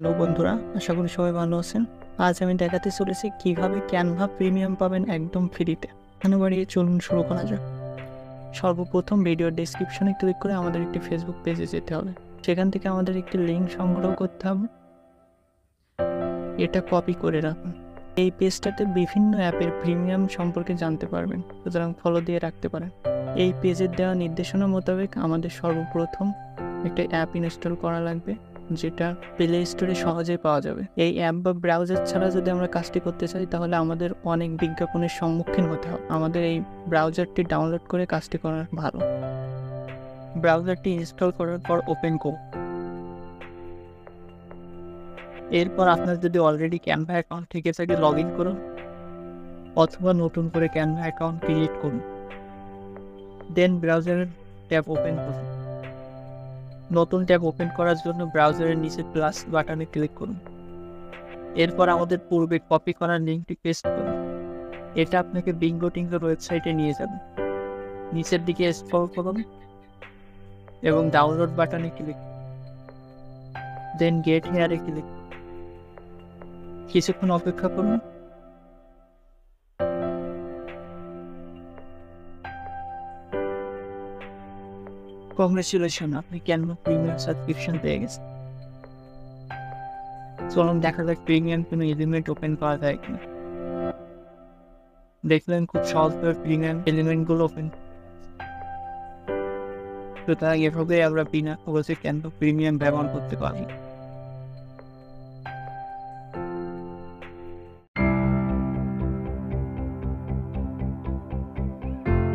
Hello বন্ধুরা, আশা করি সবাই ভালো আছেন। আজ আমি দেখাতে চলেছি কীভাবে ক্যানভা প্রিমিয়াম পাবেন একদম ফ্রিতে। এখানে বাড়িয়ে চলুন শুরু করা যাক। সর্বপ্রথম ভিডিওর ডেসক্রিপশনে ক্লিক করে আমাদের একটি ফেসবুক পেজে যেতে হবে। সেখান থেকে আমাদের একটি লিঙ্ক সংগ্রহ করতে হবে। এটা কপি করে রাখুন। এই পেজটাতে বিভিন্ন অ্যাপের প্রিমিয়াম সম্পর্কে জানতে পারবেন, সুতরাং ফলো দিয়ে রাখতে পারেন। এই পেজের দেওয়া নির্দেশনা মোতাবেক আমাদের সর্বপ্রথম একটা অ্যাপ ইনস্টল করা লাগবে। যেটা প্লে স্টোরে সহজেই পাওয়া যাবে। এই অ্যাপ বা ব্রাউজার ছাড়া যদি আমরা কাজটি করতে চাই, তাহলে আমাদের অনেক বিজ্ঞাপনের সম্মুখীন হতে হবে। আমাদের এই ব্রাউজারটি ডাউনলোড করে কাজটি করা ভালো। ব্রাউজারটি ইনস্টল করার পর ওপেন করুন। এরপর আপনার যদি অলরেডি ক্যানভা অ্যাকাউন্ট থেকে থাকে লগ ইন করুন অথবা নতুন করে ক্যানভা অ্যাকাউন্ট ক্রিয়েট করুন। দেন ব্রাউজারের ট্যাব ওপেন করুন। নতুন ট্যাব ওপেন করার জন্য ব্রাউজারের নিচে প্লাস বাটনে ক্লিক করুন। এরপর আমাদের পূর্বে কপি করার লিঙ্কটি পেস্ট করুন। এটা আপনাকে বিঙ্গো টিঙ্গোর ওয়েবসাইটে নিয়ে যাবে। নিচের দিকে স্ক্রল করুন এবং ডাউনলোড বাটনে ক্লিক দেন গেট হেয়ারে ক্লিক কিছুক্ষণ অপেক্ষা করুন। কংগ্রেচুলেশন আপনি কেন প্রিমিয়াম সাবস্ক্রিপশন পেয়ে গেছেন? চলুন দেখা যাক প্রিমিয়াম কোনো এলিমেন্ট ওপেন করা যায় কিনা। দেখলেন খুব সহজভাবে প্রিমিয়াম এলিমেন্টগুলো ওপেন সুতরাং এভাবে আমরা বিনা খরচে ক্যানভা প্রিমিয়াম ব্যবহার করতে পারি?